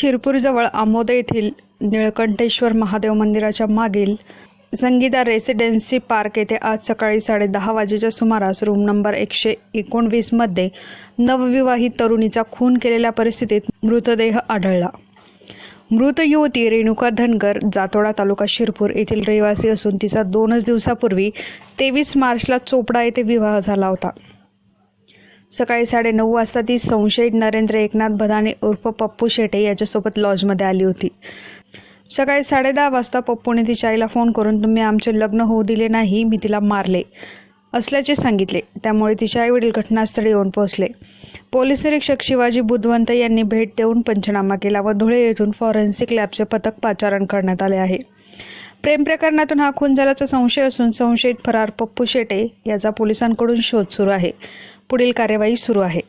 शिरपूरजवळ आमोद येथील निळकंठेश्वर महादेव मंदिराच्या मागील संगीता रेसिडेन्सी पार्क येथे आज सकाळी साडेदहा वाजेच्या सुमारास रूम नंबर एकशे एकोणवीसमध्ये नवविवाहित तरुणीचा खून केलेल्या परिस्थितीत मृतदेह आढळला. मृत युवती रेणुका धनगर जातोडा तालुका शिरपूर येथील रहिवासी असून तिचा दोनच दिवसापूर्वी तेवीस मार्चला चोपडा येथे विवाह झाला होता. सकाळी साडेनऊ वाजता ती संशयित नरेंद्र एकनाथ भदाने उर्फ पप्पू शेटे याच्यासोबत लॉजमध्ये आली होती. सकाळी साडेदहा वाजता पप्पूने तिच्या आईला फोन करून तुम्ही आमचे लग्न होऊ दिले नाही मी तिला मारले असल्याचे सांगितले. त्यामुळे तिचे आईवडील घटनास्थळी येऊन पोहोचले. पोलीस निरीक्षक शिवाजी बुधवंत यांनी भेट देऊन पंचनामा केला व धुळे येथून फॉरेन्सिक लॅबचे पथक पाचारण करण्यात आले आहे. प्रेम प्रकरणातून हा खून झाल्याचा संशय असून संशयित फरार पप्पू शेटे याचा पोलिसांकडून शोध सुरू आहे. पुढील कार्यवाही सुरू आहे.